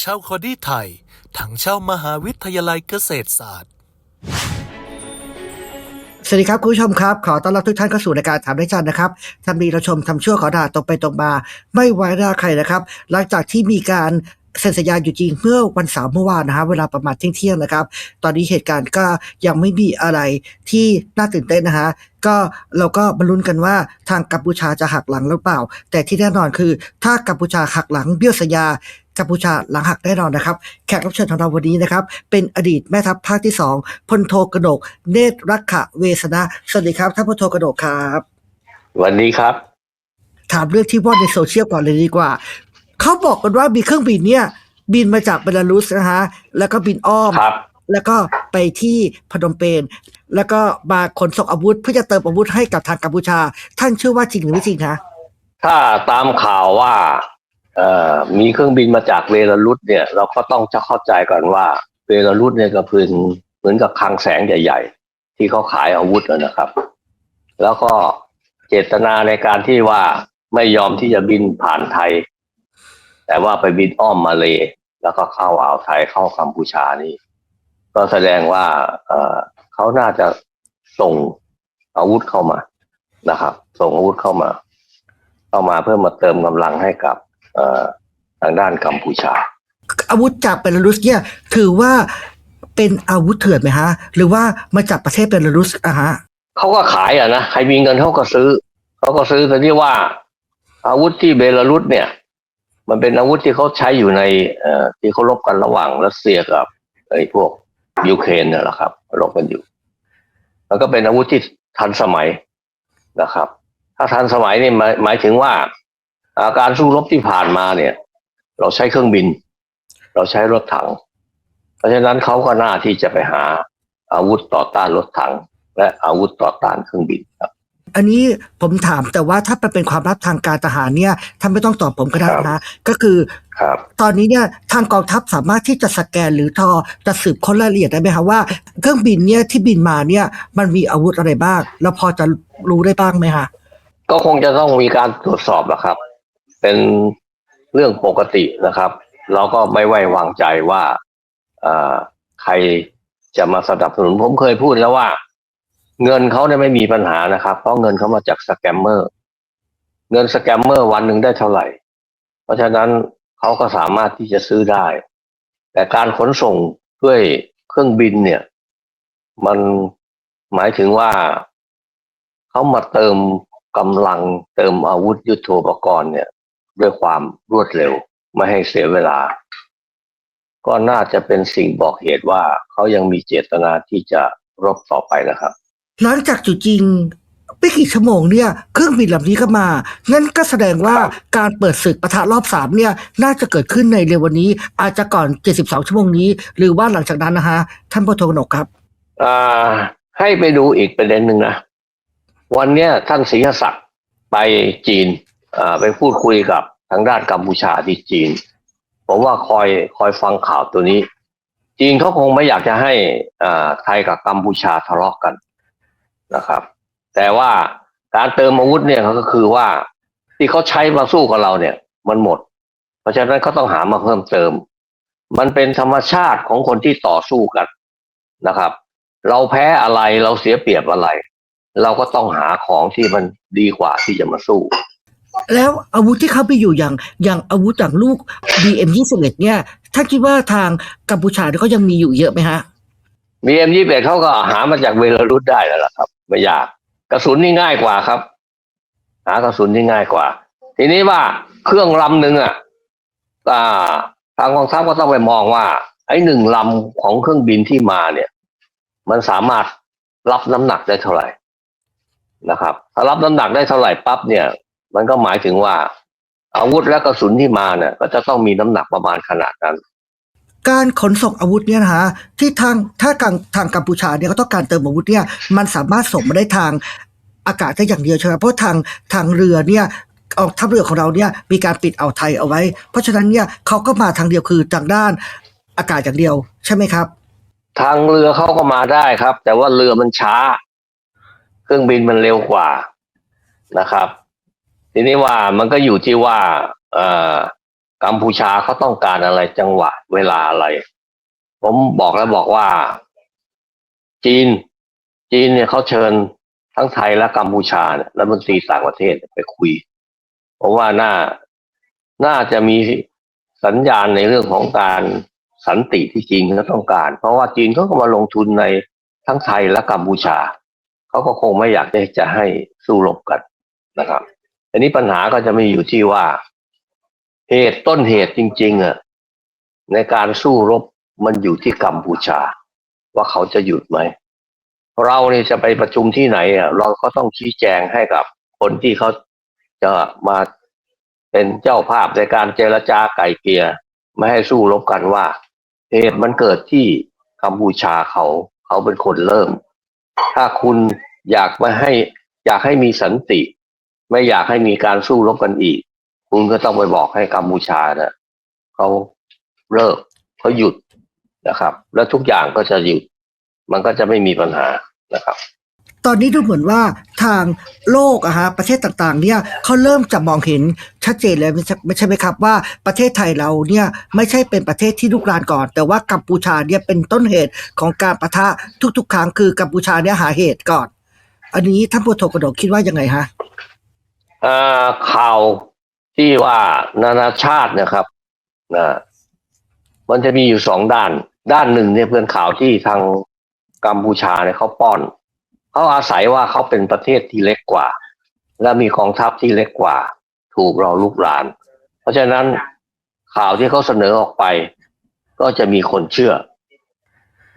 เช่าคอดี้ไทย ถังเช่ามหาวิทยาลัยเกษตรศาสตร์ สวัสดีครับคุณผู้ชมครับ ขอต้อนรับทุกท่านเข้าสู่รายการถามได้จันนะครับทำดีเราชมทำชั่วขอด่าตรงไปตรงมา ไม่ไว้หน้าใครนะครับ หลังจากที่มีการเซ็นสัญญาอยู่จริงเมื่อวันเสาร์เมื่อวานนะฮะเวลาประมาณเที่ยงๆนะครับ ตอนนี้เหตุการณ์ก็ยังไม่มีอะไรที่น่าตื่นเต้นนะฮะก็เราก็มาลุ้นกันว่าทางกัมพูชาจะหักหลังหรือเปล่า แต่ที่แน่นอนคือ ถ้ากัมพูชาหักหลังเบี้ยวสัญญา กัมพูชาหลังหักแน่นอนนะครับ แขกรับเชิญของเราวันนี้นะครับ เป็นอดีตแม่ทัพภาคที่สองพลโทกระโดกเนตรรักขะเวสนะสวัสดีครับท่านพลโทกระโดกครับวันนี้ครับ ถามเรื่องที่ว่อนในโซเชียลก่อนเลยดีกว่า เขาบอกกันว่ามีเครื่องบินเนี่ย บินมาจากเบลารุสนะฮะแล้วก็บินอ้อมครับแล้วก็ไปที่พนมเปญแล้วก็มาขนส่งอาวุธเพื่อจะเติมอาวุธให้กับทางกัมพูชา ท่านเชื่อว่าจริงหรือไม่จริงคะถ้าตามข่าวว่าเอ่อ มีเครื่องบินมาจากเบลารุสเนี่ย เราก็ต้องจะเข้าใจก่อนว่าเบลารุสเนี่ยก็พื่นเหมือนกับคลังแสงใหญ่ ๆ ที่เขาขายอาวุธนะครับ แล้วก็เจตนาในการที่ว่าไม่ยอมที่จะบินผ่านไทย แต่ว่าไปบินอ้อมมาเลยแล้วก็เข้าอ่าวไทยเข้ากัมพูชานี่ ก็แสดงว่าเออเขาน่าจะส่งอาวุธเข้ามานะครับ ส่งอาวุธเข้ามา เข้ามาเพื่อมาเติมกำลังให้กับ ทางด้านกัมพูชา อาวุธจากเบลารุสเนี่ยถือว่าเป็นอาวุธเถื่อนไหมฮะ หรือว่ามาจากประเทศเบลารุสอะฮะเขาก็ขายอะนะใครมีเงินเขาก็ซื้อเขาก็ซื้อแต่ที่ว่า อาวุธที่เบลารุสเนี่ย มันเป็นอาวุธที่เขาใช้อยู่ในเอ่อที่เขารบกันระหว่างรัสเซียกับไอ้พวกยูเครนเนี่ยแหละครับรบกันอยู่มันก็เป็นอาวุธที่ทันสมัยนะครับ ถ้าทันสมัยนี่หมายหมายถึงว่าอ่าการสู้รบที่ผ่านมาเนี่ย เราใช้เครื่องบิน เราใช้รถถัง เพราะฉะนั้นเขาก็น่าที่จะไปหาอาวุธต่อต้านรถถัง และอาวุธต่อต้านเครื่องบินครับอันนี้ผมถามแต่ว่าถ้ามันเป็นความลับทางการทหารเนี่ยท่านไม่ต้องตอบผมก็ได้ครับนะก็คือครับ ตอนนี้เนี่ยทางกองทัพสามารถที่จะสแกนหรือทอจะสืบค้นรายละเอียดได้ไหมคะว่าเครื่องบินเนี่ยที่บินมาเนี่ยมันมีอาวุธอะไรบ้าง แล้วพอจะรู้ได้บ้างไหมคะก็คงจะต้องมีการตรวจสอบแหละครับ เป็นเรื่องปกตินะครับ เราก็ไม่ไว้วางใจว่าใครจะมาสนับสนุนผมเคยพูดแล้วว่า เงินเขาเนี่ยไม่มีปัญหานะครับ เพราะเงินเขามาจากสแกมเมอร์ เงินสแกมเมอร์วันหนึ่งได้เท่าไหร่ เพราะฉะนั้นเขาก็สามารถที่จะซื้อได้ แต่การขนส่งด้วยเครื่องบินเนี่ย มันหมายถึงว่าเขามาเติมกำลังเติมอาวุธยุโทโธปกรณ์เนี่ย ด้วยความรวดเร็วไม่ให้เสียเวลา ก็น่าจะเป็นสิ่งบอกเหตุว่าเขายังมีเจตนาที่จะรบต่อไปนะครับ หลังจากจุดจริงไม่กี่ชั่วโมงเนี่ยเครื่องบินลำนี้ก็มา งั้นก็แสดงว่าการเปิดศึกปะทะรอบสามเนี่ย น่าจะเกิดขึ้นในเร็ววันนี้ อาจจะก่อน 72 ชั่วโมงนี้ หรือว่าหลังจากนั้นนะฮะ ท่านพลโทกนกครับ อ่า ให้ไปดูอีกประเด็นหนึ่งนะ วันเนี้ยท่านศรีศักดิ์ไปจีนอ่า ไปพูดคุยกับทางด้านกัมพูชาที่จีนผมว่าคอยคอยฟังข่าวตัวนี้ จีนเขาคงไม่อยากจะให้ไทยกับกัมพูชาทะเลาะกันนะครับ แต่ว่าการเติมอาวุธเนี่ยก็คือว่าที่เขาใช้มาสู้กับเราเนี่ย มันหมด เพราะฉะนั้นเขาต้องหามาเพิ่มเติม มันเป็นธรรมชาติของคนที่ต่อสู้กันนะครับ เราแพ้อะไรเราเสียเปรียบอะไร เราก็ต้องหาของที่มันดีกว่าที่จะมาสู้ แล้วอาวุธที่เขาไปอยู่อย่างอย่างอาวุธอย่างลูก BM 21เนี่ยท่าคิดว่าทางกัมพูชาเนี่ยเขายังมีอยู่เยอะไหมฮะมีเอ็มยี่สิบเขาก็หามาจากเบลารุสได้แล้วล่ะครับ ไม่ยากกระสุนนี่ง่ายกว่าครับ หากระสุนนี่ง่ายกว่า ทีนี้ว่าเครื่องลำหนึ่งอะทางกองทัพก็ต้องไปมองว่า ไอ้หนึ่งลำของเครื่องบินที่มาเนี่ย มันสามารถรับน้ำหนักได้เท่าไหร่นะครับ ถ้ารับน้ำหนักได้เท่าไหร่ปั๊บเนี่ย มันก็หมายถึงว่า อาวุธและกระสุนที่มาเนี่ยก็จะต้องมีน้ำหนักประมาณขนาดนั้น การขนส่งอาวุธเนี่ยนะฮะที่ทางถ้าทางทางกัมพูชาเนี่ยเขาต้องการเติมอาวุธเนี่ยมันสามารถส่งมาได้ทางอากาศได้อย่างเดียวใช่ไหมเพราะทางทางเรือเนี่ยออกทัพเรือของเราเนี่ยมีการปิดอ่าวไทยเอาไว้ เพราะฉะนั้นเนี่ยเขาก็มาทางเดียวคือทางด้านอากาศอย่างเดียว ใช่ไหมครับ ทางเรือเขาก็มาได้ครับ แต่ว่าเรือมันช้า เครื่องบินมันเร็วกว่านะครับ ทีนี้ว่ามันก็อยู่ที่ว่า เอ่อกัมพูชาเขาต้องการอะไรจังหวะเวลาอะไร ผมบอกแล้วบอกว่า จีน จีนเนี่ยเขาเชิญทั้งไทยและกัมพูชาเนี่ยรัฐมนตรีต่างประเทศไปคุยผมว่าน่าน่าจะมีสัญญาณในเรื่องของการสันติที่จีนเขาต้องการ เพราะว่าจีนเขาก็มาลงทุนในทั้งไทยและกัมพูชา เขาก็คงไม่อยากจะให้สู้รบกันนะครับ อันนี้ปัญหาก็จะมีอยู่ที่ว่า เหตุต้นเหตุจริง ๆอะในการสู้รบมันอยู่ที่กัมพูชา ว่าเขาจะหยุดไหม เราเนี่ยจะไปประชุมที่ไหนอะเราก็ต้องชี้แจงให้กับคนที่เขาจะมาเป็นเจ้าภาพในการเจรจาไก่เกลียไม่ให้สู้รบกันว่า เหตุมันเกิดที่กัมพูชาเขาเขาเป็นคนเริ่ม ถ้าคุณอยากมาให้อยากให้มีสันติ ไม่อยากให้มีการสู้รบกันอีก คุณก็ต้องไปบอกให้กัมพูชาเนะ่ะเขาเลิกเขาหยุดนะครับ แล้วทุกอย่างก็จะหยุด มันก็จะไม่มีปัญหานะครับ ตอนนี้ดูเหมือนว่าทางโลกอะฮะประเทศต่างๆ เนี่ยเขาเริ่มจะมองเห็นชัดเจนเลยไม่ใช่ไม่ใช่ไหมครับว่าประเทศไทยเราเนี่ยไม่ใช่เป็นประเทศที่ลุกรานก่อน แต่ว่ากัมพูชาเนี่ยเป็นต้นเหตุของการประทะทุกๆ ครั้งคือกัมพูชาเนี่ยหาเหตุก่อน อันนี้ท่านผู้โทกระโดดคิดว่ายังไงฮะ ข่าวที่ว่านานาชาตินะครับนะมันจะมีอยู่สองด้าน ด้านหนึ่งเนี่ยเพื่อนข่าวที่ทางกัมพูชาเนี่ยเขาป้อนเขาอาศัยว่าเขาเป็นประเทศที่เล็กกว่า และมีกองทัพที่เล็กกว่า ถูกเราลุกราน เพราะฉะนั้นข่าวที่เขาเสนอออกไป ก็จะมีคนเชื่อ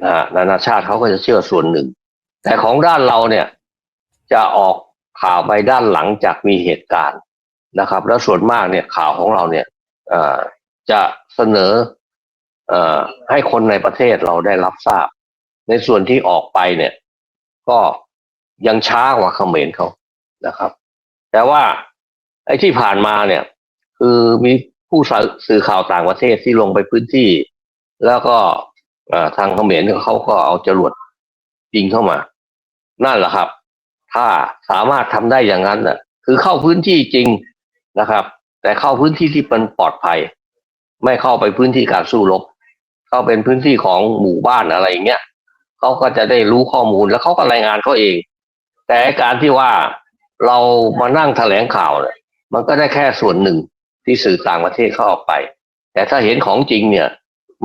นะนานาชาติเขาก็จะเชื่อส่วนหนึ่ง แต่ของด้านเราเนี่ยจะออก ข่าวไปด้านหลังจากมีเหตุการณ์นะครับ แล้วส่วนมากเนี่ยข่าวของเราเนี่ยจะเสนออให้คนในประเทศเราได้รับทราบ ในส่วนที่ออกไปเนี่ย ก็ยังช้ากว่าเขมรเขานะครับ แต่ว่าไอ้ที่ผ่านมาเนี่ย คือมีผู้สื่อข่าวต่างประเทศที่ลงไปพื้นที่ แล้วก็ทางเขมรเขาก็เอาจรวดยิงเข้ามา นั่นแหละครับ ถ้าสามารถทำได้อย่างนั้นน่ะ คือเข้าพื้นที่จริงนะครับ แต่เข้าพื้นที่ที่มันปลอดภัย ไม่เข้าไปพื้นที่การสู้รบ เข้าเป็นพื้นที่ของหมู่บ้านอะไรอย่างเงี้ยเขาก็จะได้รู้ข้อมูลแล้วเขาก็รายงานเขาเอง แต่การที่ว่าเรามานั่งแถลงข่าวเนี่ยมันก็ได้แค่ส่วนหนึ่งที่สื่อต่างประเทศเขาออกไป แต่ถ้าเห็นของจริงเนี่ย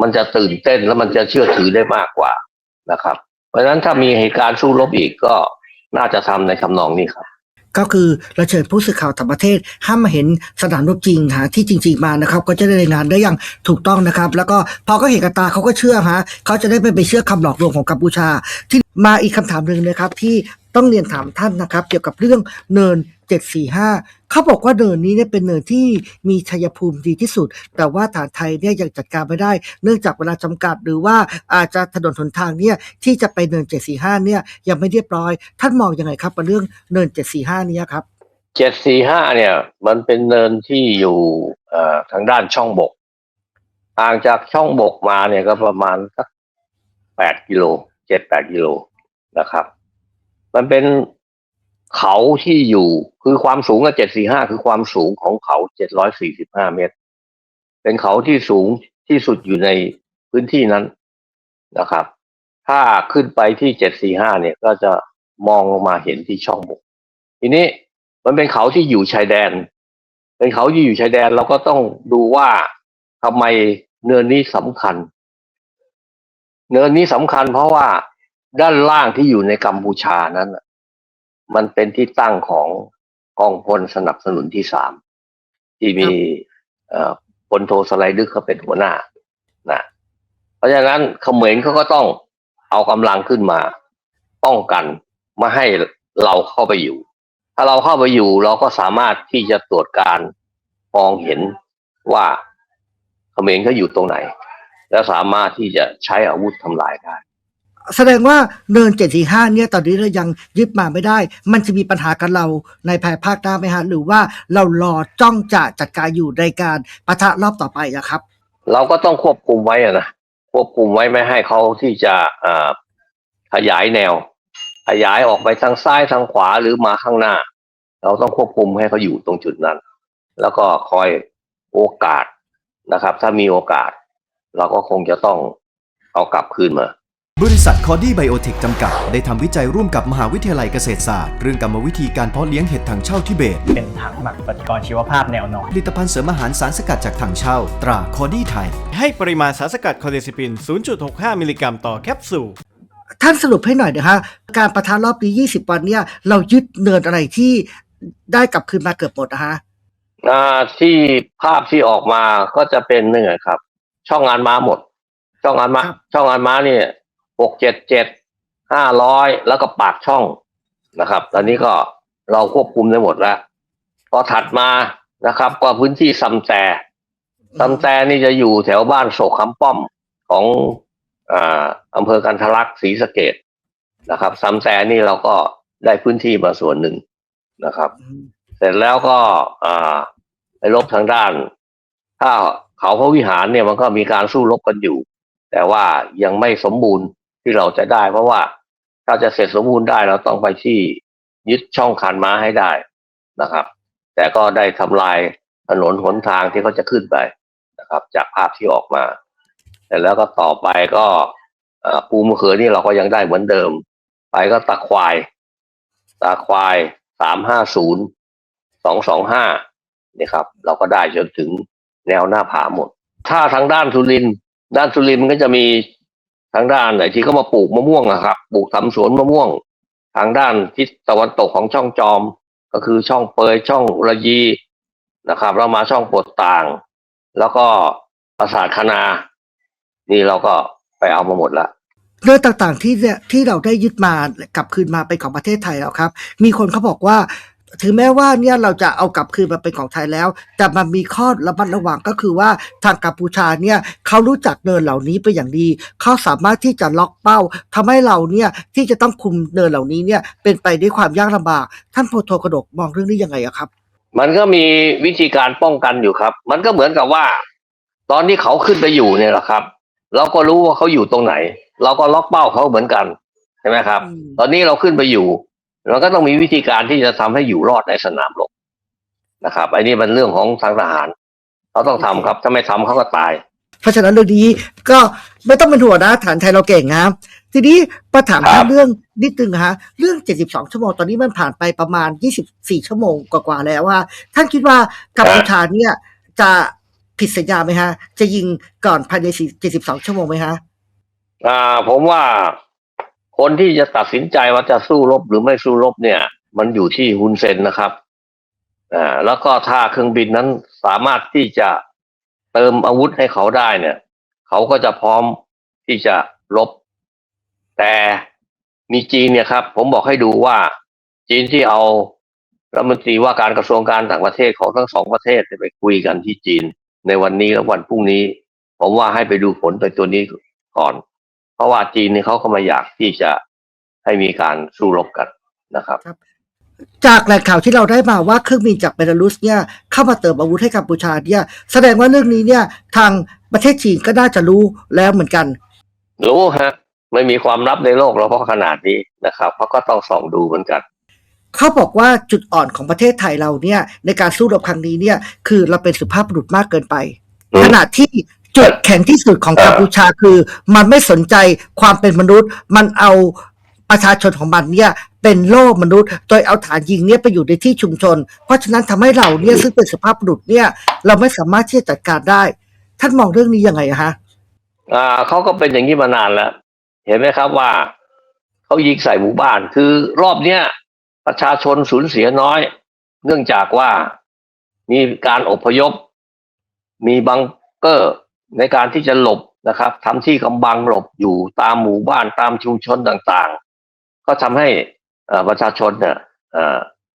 มันจะตื่นเต้นแล้วมันจะเชื่อถือได้มากกว่านะครับ เพราะฉะนั้นถ้ามีเหตุการณ์สู้รบอีกก็ น่าจะทำในคำนองนี้ครับ ก็คือเราเชิญผู้สื่อข่าวต่างประเทศให้มาเห็นสนามรบจริงฮะที่จริง ๆมานะครับ ก็จะได้รายงานได้อย่างถูกต้องนะครับ แล้วก็พอเขาเห็นกับตาเขาก็เชื่อฮะเขาจะได้ไม่ไปเชื่อคำหลอกลวงของกัมพูชา ที่มาอีกคำถามหนึ่งนะครับที่ ต้องเรียนถามท่านนะครับ เกี่ยวกับเรื่องเนิน 745 เขาบอกว่าเนินนี้เนี่ยเป็นเนินที่มีชัยภูมิดีที่สุด แต่ว่าฐานไทยเนี่ยยังจัดการไม่ได้ เนื่องจากเวลาจำกัดหรือว่าอาจจะถนนหนทางเนี่ยที่จะไปเนิน 745 เนี่ยยังไม่เรียบร้อย ท่านมองยังไงครับกับเรื่องเนิน 745เนี้ครับเจ็ดสี่ห้าเนี่ย มันเป็นเนินที่อยู่ทางด้านช่องบกห่างจากช่องบกมาเนี่ยก็ประมาณสักแปดกิโลเจ็ดแปดกิโลนะครับ มันเป็นเขาที่อยู่คือความสูงกับเจ็ดสี่ห้าคือความสูงของเขาเจ็ดร้อยสี่สิบห้าเมตร เป็นเขาที่สูงที่สุดอยู่ในพื้นที่นั้นนะครับ ถ้าขึ้นไปที่เจ็ดสี่ห้าเนี่ยก็จะมองลงมาเห็นที่ช่องบกทีนี้มันเป็นเขาที่อยู่ชายแดน เป็นเขาที่อยู่ชายแดนเราก็ต้องดูว่าทำไมเนินนี้สำคัญ เนินนี้สำคัญเพราะว่า ด้านล่างที่อยู่ในกัมพูชานั้นน่ะมันเป็นที่ตั้งของกองพลสนับสนุนที่สามที่มีเอ่อพลโทสไลดึกเขาเป็นหัวหน้านะเพราะฉะนั้นเขมรเขาก็ต้องเอากำลังขึ้นมา ป้องกันไม่ให้เราเข้าไปอยู่ ถ้าเราเข้าไปอยู่เราก็สามารถที่จะตรวจการมองเห็นว่าเขมรเขาอยู่ตรงไหน แล้วสามารถที่จะใช้อาวุธทำลายได้ แสดงว่าเนิน745เนี่ยตอนนี้เรายังยึดมาไม่ได้ มันจะมีปัญหากับเราในภายภาคหน้าไหมฮะหรือว่าเรารอจ้องจะจัดการอยู่ในการปะทะรอบต่อไปอะครับ เราก็ต้องควบคุมไว้อะนะควบคุมไว้ไม่ให้เขาที่จะขยายแนว ขยายออกไปทางซ้ายทางขวาหรือมาข้างหน้า เราต้องควบคุมให้เขาอยู่ตรงจุดนั้น แล้วก็คอยโอกาสนะครับ ถ้ามีโอกาส เราก็คงจะต้องเอากลับคืนมา บริษัทคอดี้ไบโอเทคจำกัด ได้ทำวิจัยร่วมกับมหาวิทยาลัยเกษตรศาสตร์ เรื่องกรรมวิธีการเพาะเลี้ยงเห็ดถังเช่าทิเบต เป็นถังหมักปฏิกรณ์ชีวภาพแนวนอนผลิตภัณฑ์เสริมอาหารสารสกัดจากถังเช่า ตราคอดี้ไทย ให้ปริมาณสารสกัดคอเดซิปิน 0.65 มิลลิกรัมต่อแคปซูล ท่านสรุปให้หน่อยนะคะการประทานรอบนี้ 20 วันเนี่ยเรายึดเนินอะไรที่ได้กลับคืนมาเกือบหมดนะคะอ่าที่ภาพที่ออกมาก็จะเป็นนี่ไงครับ ช่องงานม้าหมด ช่องงานม้าครับช่องงานม้าเนี่ย หกเจ็ดเจ็ดห้าร้อยแล้วก็ปากช่องนะครับ ตอนนี้ก็เราควบคุมได้หมดแล้วก็ถัดมานะครับ ก็พื้นที่ซัมแซซัมแซนี่จะอยู่แถวบ้านโศกคำป้อมของอ่าอำเภอกันทะลักศรีสะเกดนะครับซัมแซนี่เราก็ได้พื้นที่มาส่วนหนึ่งนะครับ เสร็จแล้วก็อ่าไปลบทางด้าน ถ้าเขาพระวิหารเนี่ยมันก็มีการสู้รบกันอยู่ แต่ว่ายังไม่สมบูรณ์ ที่เราจะได้ เพราะว่าถ้าจะเสร็จสมบูรณ์ได้เราต้องไปที่ยึดช่องคานม้าให้ได้นะครับ แต่ก็ได้ทำลายถนนหนทางที่เขาจะขึ้นไปนะครับ จากภาพที่ออกมาแต่แล้วก็ต่อไปก็ปูมะเขือนี่เราก็ยังได้เหมือนเดิม ไปก็ตะควายตาควายสามห้าศูนย์สองสองห้านี่ครับ เราก็ได้จนถึงแนวหน้าผาหมด ถ้าทางด้านสุรินด้านสุรินมันก็จะมี ทางด้านไหนที่เขามาปลูกมะม่วงนะครับปลูกทำสวนมะม่วง ทางด้านทิศตะวันตกของช่องจอม ก็คือช่องเปยช่องระยีนะครับแล้วมาช่องปวดต่าง แล้วก็ปราสาทคณา นี่เราก็ไปเอามาหมดละเรื่องต่างๆที่เนี่ยที่เราได้ยึดมากลับคืนมาเป็นของประเทศไทยแล้วครับ มีคนเขาบอกว่า ถึงแม้ว่าเนี่ยเราจะเอากลับคืนมาเป็นของไทยแล้ว แต่มันมีข้อระมัดระวังก็คือว่าทางกัมพูชาเนี่ยเขารู้จักเนินเหล่านี้เป็นอย่างดีเขาสามารถที่จะล็อกเป้าทำให้เราเนี่ยที่จะต้องคุมเนินเหล่านี้เนี่ยเป็นไปด้วยความยากลำบาก ท่านโพโทกระดกมองเรื่องนี้ยังไงอะครับ มันก็มีวิธีการป้องกันอยู่ครับ มันก็เหมือนกับว่า ตอนที่เขาขึ้นไปอยู่เนี่ยแหละครับ เราก็รู้ว่าเขาอยู่ตรงไหน เราก็ล็อกเป้าเขาเหมือนกันใช่ไหมครับอืมตอนนี้เราขึ้นไปอยู่ เราก็ต้องมีวิธีการที่จะทำให้อยู่รอดในสนามรบนะครับอันนี้มันเรื่องของทางทหารเขาต้องทำครับ ถ้าไม่ทำเขาก็ตาย เพราะฉะนั้นเรื่องนี้ก็ไม่ต้องเป็นห่วงนะฐานไทยเราเก่งนะทีนี้ประถามครัท่าบนเรื่องนิดนึงฮะเรื่อง 72 ชั่วโมงตอนนี้มันผ่านไปประมาณ 24 ชั่วโมงกว่าๆแล้วว่า ท่านคิดว่ากัมพูชาเนี่ยจะผิดสัญญาไหมฮะ จะยิงก่อนภายใน 72 ชั่วโมงไหมฮะอ่า ผมว่า คนที่จะตัดสินใจว่าจะสู้รบหรือไม่สู้รบเนี่ย มันอยู่ที่ฮุนเซนนะครับอ่าแล้วก็ถ้าเครื่องบินนั้นสามารถที่จะเติมอาวุธให้เขาได้เนี่ย เขาก็จะพร้อมที่จะรบแต่มีจีนเนี่ยครับ ผมบอกให้ดูว่าจีนที่เอารัฐมนตรีว่าการกระทรวงการต่างประเทศของทั้งสองประเทศไปคุยกันที่จีน ในวันนี้และวันพรุ่งนี้ ผมว่าให้ไปดูผลไปตัวนี้ก่อน เพราะว่าจีนนี่เขาก็ไมาอยากที่จะให้มีการสู้รบกันนะครับ จากแหล่งข่าวที่เราได้มาว่าเครื่องบินจากเบลารุสเนี่ยเข้ามาเติมอาวุธให้กัมพูชาเนี่ย แสดงว่าเรื่องนี้เนี่ย ทางประเทศจีนก็น่าจะรู้แล้วเหมือนกัน รู้ฮะ ไม่มีความลับในโลกเราเพราะขนาดนี้นะครับเขาก็ต้องส่องดูเหมือนกันเขาบอกว่าจุดอ่อนของประเทศไทยเราเนี่ย ในการสู้รบครั้งนี้เนี่ย คือเราเป็นสุภาพบุรุษมากเกินไปอืมขณะที่ จุดแข็งที่สุดของเออกัมพูชาคือ มันไม่สนใจความเป็นมนุษย์ มันเอาประชาชนของมันเนี่ยเป็นโล่มนุษย์ โดยเอาฐานยิงเนี่ยไปอยู่ในที่ชุมชน เพราะฉะนั้นทำให้เราเนี่ยซึ่งเป็นสุภาพบุรุษเนี่ย เราไม่สามารถที่จะจัดการได้ ท่านมองเรื่องนี้ยังไงอะฮะอ่าเขาก็เป็นอย่างนี้มานานแล้ว เห็นไหมครับว่าเขายิงใส่หมู่บ้าน คือรอบเนี้ยประชาชนสูญเสียน้อย เนื่องจากว่ามีการอพยพ มีบังเกอร์ ในการที่จะหลบนะครับทำที่กำบังหลบอยู่ตามหมู่บ้านตามชุมชนต่างๆ ก็ทำให้ประชาชนเนี่ย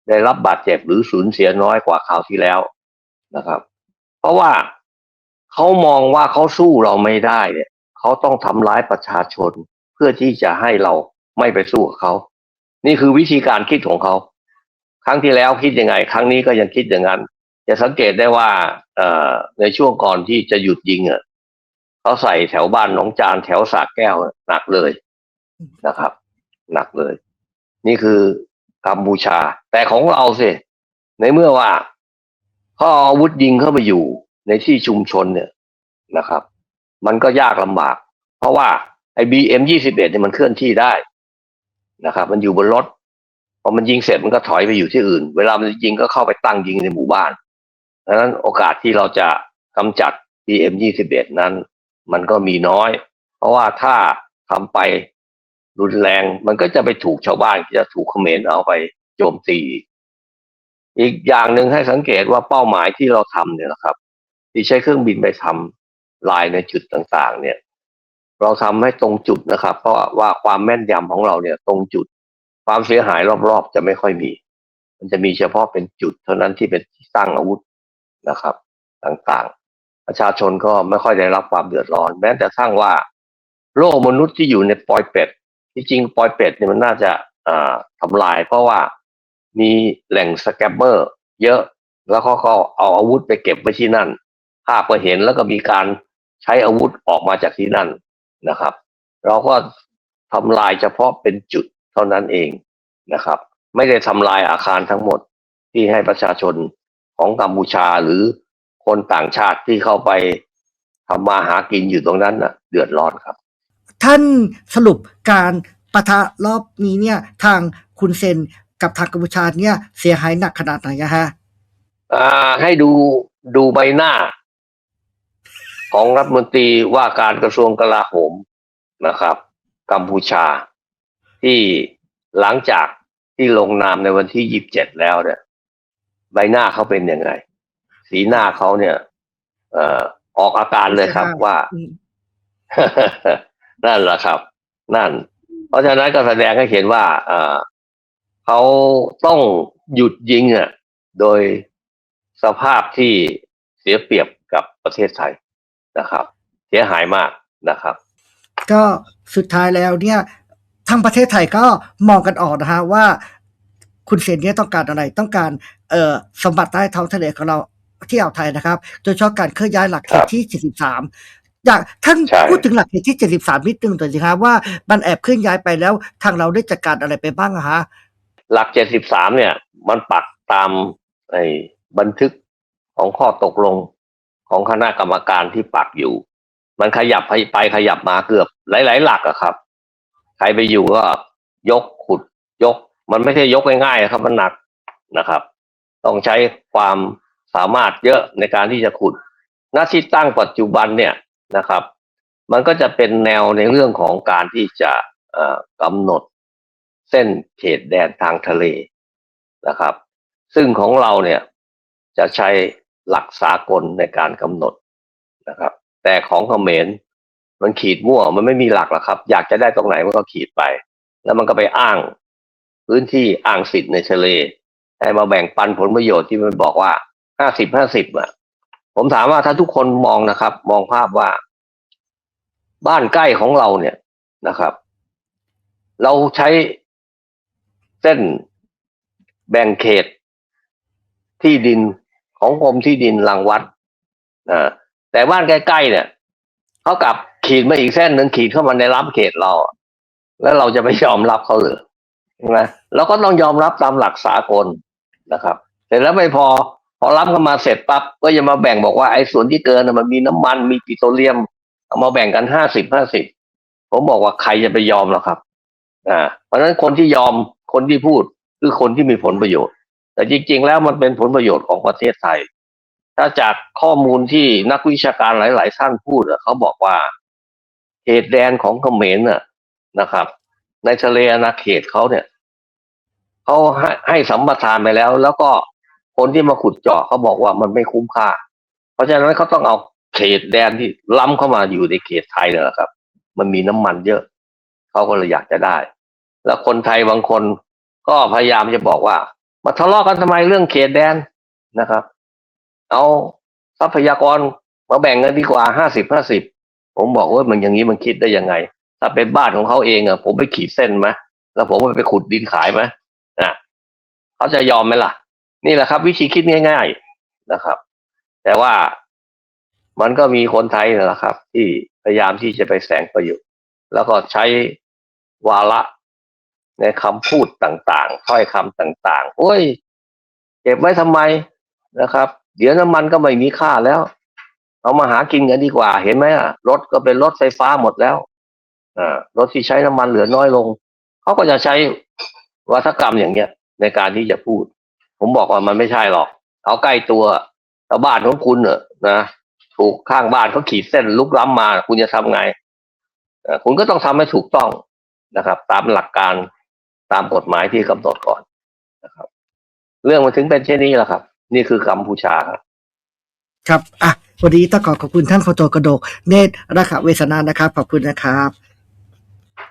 ได้รับบาดเจ็บหรือสูญเสียน้อยกว่าคราวที่แล้วนะครับ เพราะว่าเขามองว่าเขาสู้เราไม่ได้เนี่ยเขาต้องทำร้ายประชาชนเพื่อที่จะให้เราไม่ไปสู้กับเขานี่คือวิธีการคิดของเขา ครั้งที่แล้วคิดยังไง ครั้งนี้ก็ยังคิดอย่างนั้น จะสังเกตได้ว่าอในช่วงก่อนที่จะหยุดยิงอะเขาใส่แถวบ้านหนองจานแถวสากแก้วหนักเลยนะครับ หนักเลย นี่คือกัมพูชา แต่ของเราสิในเมื่อว่าเขาเอาอาวุธยิงเข้าไปอยู่ในที่ชุมชนเนี่ยนะครับ มันก็ยากลำบาก เพราะว่าไอ้บีเอ็มยี่สิบเอ็ดเนี่ยมันเคลื่อนที่ได้นะครับ มันอยู่บนรถพอมันยิงเสร็จมันก็ถอยไปอยู่ที่อื่น เวลามันยิงก็เข้าไปตั้งยิงในหมู่บ้าน ดังนั้นโอกาสที่เราจะกำจัด BM ยี่สิบเอ็ดนั้น มันก็มีน้อย เพราะว่าถ้าทำไปรุนแรง มันก็จะไปถูกชาวบ้านจะถูกเขมรเอาไปโจมตี อีกอย่างหนึ่งให้สังเกตว่าเป้าหมายที่เราทำเนี่ยนะครับ ที่ใช้เครื่องบินไปทำลายในจุดต่างๆ เนี่ย เราทำให้ตรงจุดนะครับ เพราะว่าความแม่นยำของเราเนี่ย ตรงจุด ความเสียหายรอบๆจะไม่ค่อยมี มันจะมีเฉพาะเป็นจุดเท่านั้นที่เป็นที่ตั้งอาวุธ นะครับ ต่างๆ ประชาชนก็ไม่ค่อยได้รับความเดือดร้อน แม้แต่ทั้งว่า โลกมนุษย์ที่อยู่ในปอยเป็ดที่จริงปอยเป็ดเนี่ยมันน่าจะอ่าทำลาย เพราะว่ามีแหล่งสแกมเมอร์เยอะแล้วเขาก็เอาอาวุธไปเก็บไว้ที่นั่น ภาพก็เห็นแล้วก็มีการใช้อาวุธออกมาจากที่นั่นนะครับ เราก็ทำลายเฉพาะเป็นจุดเท่านั้นเองนะครับ ไม่ได้ทำลายอาคารทั้งหมดที่ให้ประชาชน ของกัมพูชาหรือคนต่างชาติที่เข้าไปทำมาหากินอยู่ตรงนั้นน่ะ เดือดร้อนครับ ท่านสรุปการปะทะรอบนี้เนี่ย ทางคุณเซนกับทางกัมพูชาเนี่ยเสียหายหนักขนาดไหนอะฮะอ่าให้ดูดูใบหน้า ของรัฐมนตรีว่าการกระทรวงกลาโหมนะครับ กัมพูชาที่หลังจากที่ลงนามในวันที่ยี่บเจ็ดแล้วเนี่ย ใบหน้าเขาเป็นยังไง สีหน้าเขาเนี่ย เอ่อออกอาการเลยครับใช่ครับว่าอืมนั่นแหละครับ นั่น เพราะฉะนั้นก็แสดงให้เห็นว่าเอ่อเขาต้องหยุดยิงอะ โดยสภาพที่เสียเปรียบกับประเทศไทยนะครับ เสียหายมากนะครับ ก็สุดท้ายแล้วเนี่ยทางประเทศไทยก็มองกันออกนะฮะว่า คุณเซนเนี่ยต้องการอะไรต้องการเอ่อ สมบัติใต้ท้องทะเลของเราที่อ่าวไทยนะครับ โดยเฉพาะการเคลื่อนย้ายหลักเขตที่ 73 อยากท่านใช่พูดถึงหลักเขตที่ 73 นิดนึงหน่อยสิครับว่ามันแอบเคลื่อนย้ายไปแล้วทางเราได้จัดการอะไรไปบ้างอะฮะหลักเจ็ดสิบสามเนี่ย มันปักตามไอ้บันทึกของข้อตกลงของคณะกรรมการที่ปักอยู่ มันขยับไปไปขยับมาเกือบหลาย ๆ หลักอะครับ ใครไปอยู่ก็ยกขุดยก มันไม่ใช่ยกง่ายๆนะครับ มันหนักนะครับ ต้องใช้ความสามารถเยอะในการที่จะขุดหน้าที่ตั้งปัจจุบันเนี่ยนะครับ มันก็จะเป็นแนวในเรื่องของการที่จะกำหนดเส้นเขตแดนทางทะเลนะครับ ซึ่งของเราเนี่ยจะใช้หลักสากลในการกำหนดนะครับ แต่ของเขมรมันขีดมั่วมันไม่มีหลักหรอกครับ อยากจะได้ตรงไหนมันก็ขีดไป แล้วมันก็ไปอ้างพื้นที่อ้างสิทธิ์ในทะเล ให้มาแบ่งปันผลประโยชน์ที่มันบอกว่าห้าสิบห้าสิบอะ ผมถามว่าถ้าทุกคนมองนะครับ มองภาพว่า บ้านใกล้ของเราเนี่ยนะครับ เราใช้เส้นแบ่งเขตที่ดินของกรมที่ดินรังวัดนะแต่บ้านใกล้ๆเนี่ยเขากลับขีดมาอีกเส้นหนึ่งขีดเข้ามาในรับเขตเรา แล้วเราจะไม่ยอมรับเขาเลยใช่ไหมเราก็ต้องยอมรับตามหลักสากล นะครับ เสร็จแล้วไม่พอ พอรับกันมาเสร็จปั๊บก็จะมาแบ่งบอกว่าไอ้ส่วนที่เกินน่ะมันมีน้ำมันมีปิโตรเลียม เอามาแบ่งกันห้าสิบห้าสิบผมบอกว่าใครจะไปยอมหรอครับอ่าเพราะฉะนั้นคนที่ยอมคนที่พูดคือคนที่มีผลประโยชน์ แต่จริง ๆ แล้วมันเป็นผลประโยชน์ของประเทศไทย ถ้าจากข้อมูลที่นักวิชาการหลาย ๆ ท่านพูดเขาบอกว่าเขตแดนของเขมรน่ะนะครับ ในทะเลอาณาเขตเขาเนี่ย เขาให้ให้สัมปทานไปแล้ว แล้วก็คนที่มาขุดเจาะเขาบอกว่ามันไม่คุ้มค่า เพราะฉะนั้นเขาต้องเอาเขตแดนที่ล้ำเข้ามาอยู่ในเขตไทยเนี่ยแหละครับ มันมีน้ำมันเยอะ เขาก็เลยอยากจะได้ แล้วคนไทยบางคนก็พยายามจะบอกว่า มาทะเลาะกันทำไมเรื่องเขตแดนนะครับ เอาทรัพยากรมาแบ่งกันดีกว่าห้าสิบห้าสิบผมบอกว่ามันอย่างนี้มันคิดได้ยังไง ถ้าเป็นบ้านของเขาเองอะผมไปขีดเส้นไหมแล้วผมไปขุดดินขายไหม นะเขาจะยอมไหมล่ะ นี่แหละครับ วิธีคิดง่าย ๆนะครับ แต่ว่ามันก็มีคนไทยนั่แหละครับ ที่พยายามที่จะไปแสงประโยชน์แล้วก็ใช้วาระในคำพูดต่างๆถ้อยคำต่างๆโอ้ย เก็บไว้ทำไมนะครับ เดี๋ยวน้ำมันก็ไม่มีค่าแล้ว เอามาหากินกันดีกว่า เห็นไหมอะรถก็เป็นรถไฟฟ้าหมดแล้วอ่ารถที่ใช้น้ำมันเหลือน้อยลง เขาก็จะใช้ วัฒกรรมอย่างเงี้ยในการที่จะพูด ผมบอกว่ามันไม่ใช่หรอก เอาใกล้ตัวชาวบ้านของคุณเนอะนะถูกข้างบ้านเขาขีดเส้นลุกล้ำมา คุณจะทำไงเอ่อคุณก็ต้องทำให้ถูกต้องนะครับ ตามหลักการตามกฎหมายที่กำหนดก่อนนะครับ เรื่องมันถึงเป็นเช่นนี้แหละครับ นี่คือกัมพูชาครับครับอะวันนี้ต้องขอขอบคุณท่านพลโทกระโดก เนตรราขเวสนานะครับ ขอบคุณนะครับ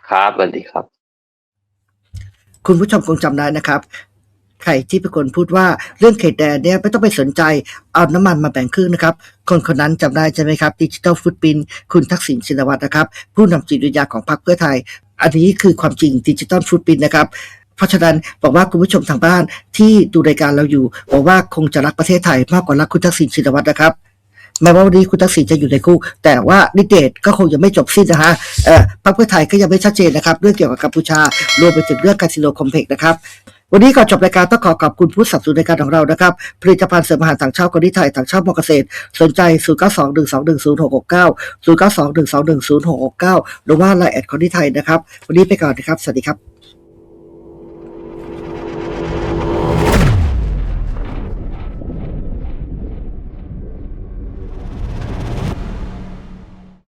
ครับสวัสดีครับ คุณผู้ชมคงจำได้นะครับ ใครที่เป็นคนพูดว่าเรื่องเขตแดนเนี่ยไม่ต้องไปสนใจเอาน้ำมันมาแบ่งครึ่งนะครับ คนคนนั้นจำได้ใช่ไหมครับดิจิทัลฟุตปินคุณทักษิณชินวัตรนะครับ ผู้นำจิตวิทยาของพรรคเพื่อไทย อันนี้คือความจริงดิจิทัลฟุตปินนะครับเพราะฉะนั้นบอกว่าคุณผู้ชมทางบ้านที่ดูรายการเราอยู่บอกว่าคงจะรักประเทศไทยมากกว่ารักคุณทักษิณชินวัตรนะครับ แม้ว่าวันนี้คุณทักษิณจะอยู่ในคุกแต่ว่านิเดตก็คงยังไม่จบสิ้นนะฮะเอ่อพรรคเพื่อไทยก็ยังไม่ชัดเจนนะครับเรื่องเกี่ยวกับกัมพูชารวมไปถึงเรื่องคาสิโนคอมเพล็กซ์นะครับวันนี้ก่อนจบรายการต้องขอขอบคุณผู้สับสนุนรายการของเรานะครับ ผลิตภัณฑ์เสริมอาหารต่างชาติคนที่ไทยต่างชาติมอเกษตร สนใจ 0 9 2 1 2 1 0 6 6 9 0 9 2 1 2 1 0 6 6 9 หรือว่าไลน์แอดคนที่ไทยนะครับ วันนี้ไปก่อนนะครับ สวัสดีครับ